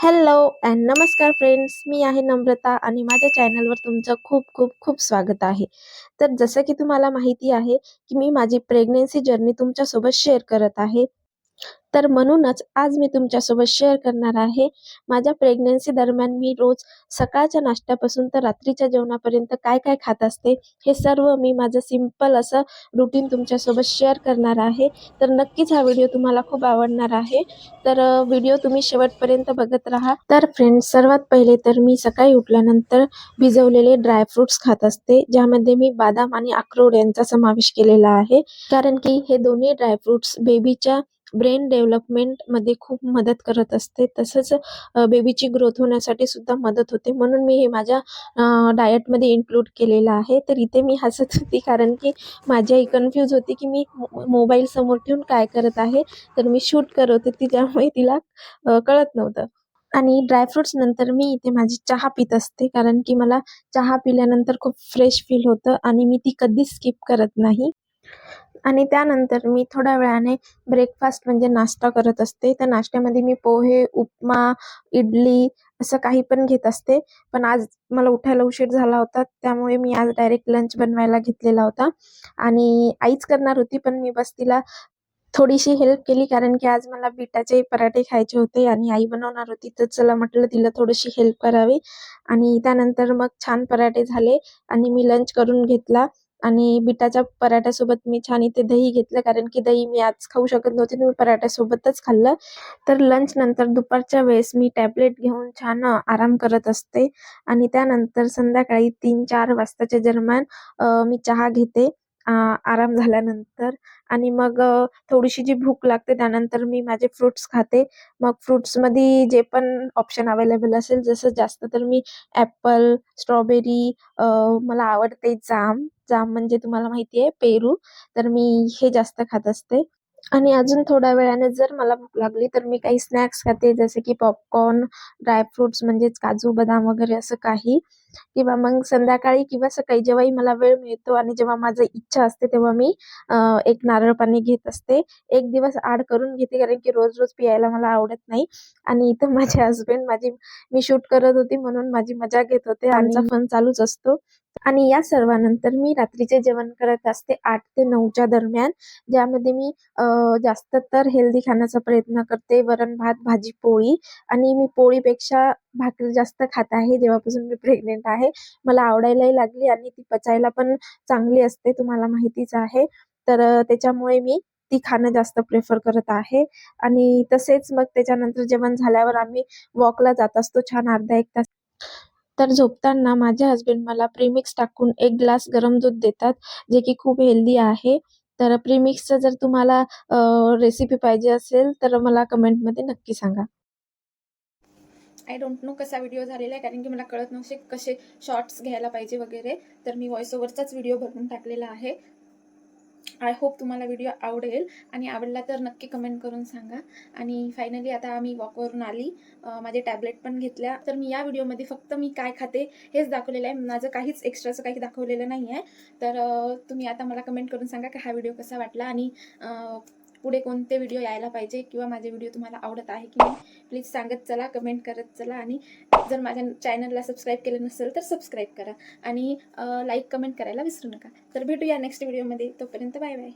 Hello and नमस्कार friends मी आहे नम्रता आणि माझ्या चॅनलवर तुमचं खूप खूप खूप स्वागत आहे. तर जसं की तुम्हाला माहिती आहे की मी माझी प्रेग्नेन्सी जर्नी तुमच्यासोबत शेअर करत आहे. तर म्हणूनच आज मी तुमच्यासोबत शेअर करणार आहे. माझ्या प्रेग्नन्सी दरम्यान मी रोज सकाळच्या नाश्त्यापासून तर रात्रीच्या जेवणापर्यंत काय काय खात असते हे सर्व मी माझं सिंपल असं रुटीन तुमच्यासोबत शेअर करणार आहे. तर नक्कीच हा व्हिडिओ तुम्हाला खूप आवडणार आहे. तर व्हिडिओ तुम्ही शेवटपर्यंत बघत राहा. तर फ्रेंड्स सर्वात पहिले तर मी सकाळी उठल्यानंतर भिजवलेले ड्रायफ्रुट्स खात असते ज्यामध्ये मी बादाम आणि अक्रोड यांचा समावेश केलेला आहे. कारण की हे दोन्ही ड्रायफ्रुट्स बेबीच्या ब्रेन डेव्हलपमेंटमध्ये खूप मदत करत असते. तसंच बेबीची ग्रोथ होण्यासाठी सुद्धा मदत होते. म्हणून मी हे माझ्या डायटमध्ये इन्क्लूड केलेलं आहे. तर इथे मी हसत होती कारण की माझी आई कन्फ्यूज होती की मी मोबाईल समोर ठेवून काय करत आहे. तर मी शूट करत होती. त्यामुळे तिला कळत नव्हतं. आणि ड्रायफ्रुट्स नंतर मी इथे माझी चहा पित असते. कारण की मला चहा पिल्यानंतर खूप फ्रेश फील होतं आणि मी ती कधीच स्किप करत नाही. आणि त्यानंतर मी थोड्या वेळाने ब्रेकफास्ट म्हणजे नाश्ता करत असते. त्या नाश्त्यामध्ये मी पोहे उपमा इडली असं काही पण घेत असते. पण आज मला उठायला उशीर झाला होता. त्यामुळे मी आज डायरेक्ट लंच बनवायला घेतलेला होता. आणि आईच करणार होती पण मी बस तिला थोडीशी हेल्प केली कारण की आज मला बिटाचे पराठे खायचे होते आणि आई बनवणार होती. तर चला म्हटलं तिला थोडीशी हेल्प करावी. आणि त्यानंतर मग छान पराठे झाले आणि मी लंच करून घेतला. आणि बिटाच्या पराठ्यासोबत मी छान इथे दही घेतलं कारण की दही मी आज खाऊ शकत नव्हते मी पराठ्यासोबतच खाल्लं. तर लंच नंतर दुपारच्या वेळेस मी टॅबलेट घेऊन छान आराम करत असते आणि त्यानंतर संध्याकाळी तीन चार वाजताच्या दरम्यान मी चहा घेते आराम झाल्यानंतर. आणि मग थोडीशी जी भूक लागते त्यानंतर मी माझे फ्रुट्स खाते. मग फ्रुट्समध्ये जे पण ऑप्शन अवेलेबल असेल जसं जास्त तर मी ॲपल स्ट्रॉबेरी मला आवडते जाम. जाम म्हणजे तुम्हाला माहिती आहे पेरू. तर मी हे जास्त खात असते. आणि अजून थोड्या वेळाने जर मला भूक लागली तर मी काही स्नॅक्स खाते जसे की पॉपकॉर्न ड्रायफ्रुट्स म्हणजेच काजू बदाम वगैरे असं काही. किंवा मग संध्याकाळी किंवा सकाळी जेव्हाही मला वेळ मिळतो आणि जेव्हा माझी इच्छा असते तेव्हा मी एक नारळ पाणी घेत असते. एक दिवस आड करून घेते कारण की रोज रोज पियायला मला आवडत नाही. आणि इथं माझे हस्बंड माझी मी शूट करत होती म्हणून माझी मजा घेत होते. आमचा फन चालूच असतो. आणि या सर्वानंतर मी रात्रीचे जेवण करत असते आठ ते नऊच्या दरम्यान. ज्यामध्ये मी जास्त तर हेल्दी खाण्याचा प्रयत्न करते. वरण भात भाजी पोळी. आणि मी पोळीपेक्षा भाकरी जास्त खात आहे जेव्हापासून मी प्रेग्नेंट आहे. मला आवडायलाही लागली आणि ती पचायला पण चांगली असते तुम्हाला माहितीच आहे. तर त्याच्यामुळे मी ती खाणं जास्त प्रेफर करत आहे. आणि तसेच मग त्याच्यानंतर जेवण झाल्यावर आम्ही वॉकला जात असतो छान अर्धा एक तास. तर झोपताना माझे हस्बंड मला प्रीमिक्स टाकून एक ग्लास गरम दूध देतात जे की खूप हेल्दी आहे. तर प्रीमिक्सचं जर तुम्हाला रेसिपी पाहिजे असेल तर मला कमेंटमध्ये नक्की सांगा. आय डोंट नो कसा व्हिडिओ झालेला आहे कारण की मला कळत नव्हते कसे शॉर्ट्स घ्यायला पाहिजे वगैरे. तर मी व्हॉइस ओव्हरचाच व्हिडिओ बनवून टाकलेला आहे. आय होप तुम्हाला व्हिडिओ आवडेल आणि आवडला तर नक्की कमेंट करून सांगा. आणि फायनली आता आम्ही वॉकवरून आली. माझे टॅबलेट पण घेतल्या. तर मी या व्हिडिओमध्ये फक्त मी काय खाते हेच दाखवलेलं आहे. माझं काहीच एक्स्ट्राचं काही दाखवलेलं नाही आहे तर तुम्ही आता मला कमेंट करून सांगा की हा व्हिडिओ कसा वाटला आणि पुढे कोणते व्हिडिओ यायला पाहिजे किंवा माझे व्हिडिओ तुम्हाला आवडत आहे की नाही प्लीज सांगत चला कमेंट करत चला आणि जर माझ्या चॅनलला सबस्क्राईब केलं नसेल तर सबस्क्राईब करा आणि लाईक कमेंट करायला विसरू नका. तर भेटूया नेक्स्ट व्हिडिओमध्ये तोपर्यंत बाय बाय